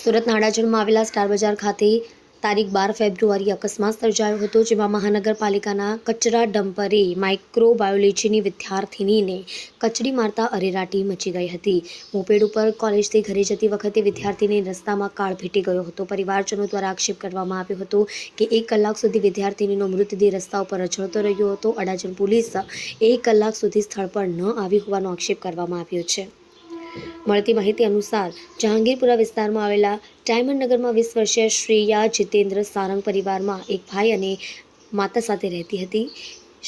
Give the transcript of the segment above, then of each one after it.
સુરતના અડાજણમાં આવેલા સ્ટાર બજાર ખાતે તારીખ બાર ફેબ્રુઆરી અકસ્માત સર્જાયો હતો, જેમાં મહાનગરપાલિકાના કચરા ડમ્પરે માઇક્રોબાયોલોજીની વિદ્યાર્થિનીને કચડી મારતા અરેરાટી મચી ગઈ હતી. મોપેડ ઉપર કોલેજથી ઘરે જતી વખતે વિદ્યાર્થીની રસ્તામાં કાળ ભેટી ગયો હતો. પરિવારજનો દ્વારા આક્ષેપ કરવામાં આવ્યો હતો કે એક કલાક સુધી વિદ્યાર્થિનીનો મૃતદેહ રસ્તા ઉપર રજળતો રહ્યો હતો. અડાજણ પોલીસ એક કલાક સુધી સ્થળ પર ન આવી હોવાનો આક્ષેપ કરવામાં આવ્યો છે. મળતી માહિતી અનુસાર, જહાંગીરપુરા વિસ્તારમાં આવેલા ડાયમંડનગરમાં વીસ વર્ષીય શ્રેયા જીતેન્દ્ર સારંગ પરિવારમાં એક ભાઈ અને માતા સાથે રહેતી હતી.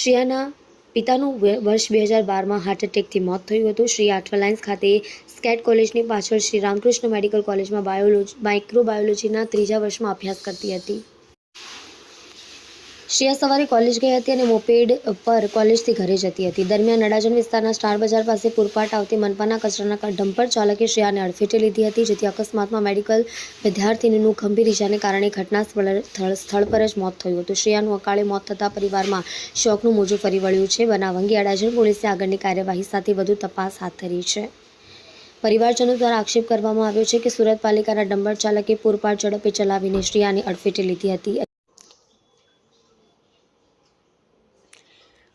શ્રેયાના પિતાનું વર્ષ બે હજાર બારમાં હાર્ટ એટેકથી મોત થયું હતું. શ્રી આઠવાલાઇન્સ ખાતે સ્કેટ કોલેજની પાછળ શ્રી રામકૃષ્ણ મેડિકલ કોલેજમાં બાયોલોજી માઇક્રોબાયોલોજીના ત્રીજા વર્ષમાં અભ્યાસ કરતી હતી. શ્રેયા સવારે કોલેજ ગઈ હતી અને મોપેડ પર કોલેજથી ઘરે જતી હતી. દરમિયાન અડાજણ વિસ્તારના સ્ટાર બજાર પાસે પૂરપાટ આવતી મનપાના કચરાના ડમ્પર ચાલકે શ્રેયાને અડફેટે લીધી હતી, જેથી અકસ્માતમાં મેડિકલ વિદ્યાર્થીનીનું ગંભીર ઇજાને કારણે ઘટના સ્થળ પર જ મોત થયું હતું. શ્રેયાનું અકાળે મોત થતાં પરિવારમાં શોકનું મોજું ફરી વળ્યું છે. બનાવ અંગે અડાજણ પોલીસે આગળની કાર્યવાહી સાથે વધુ તપાસ હાથ ધરી છે. પરિવારજનો દ્વારા આક્ષેપ કરવામાં આવ્યો છે કે સુરત પાલિકાના ડમ્પર ચાલકે પૂરપાટ ઝડપે ચલાવીને શ્રેયાને અડફેટે લીધી હતી.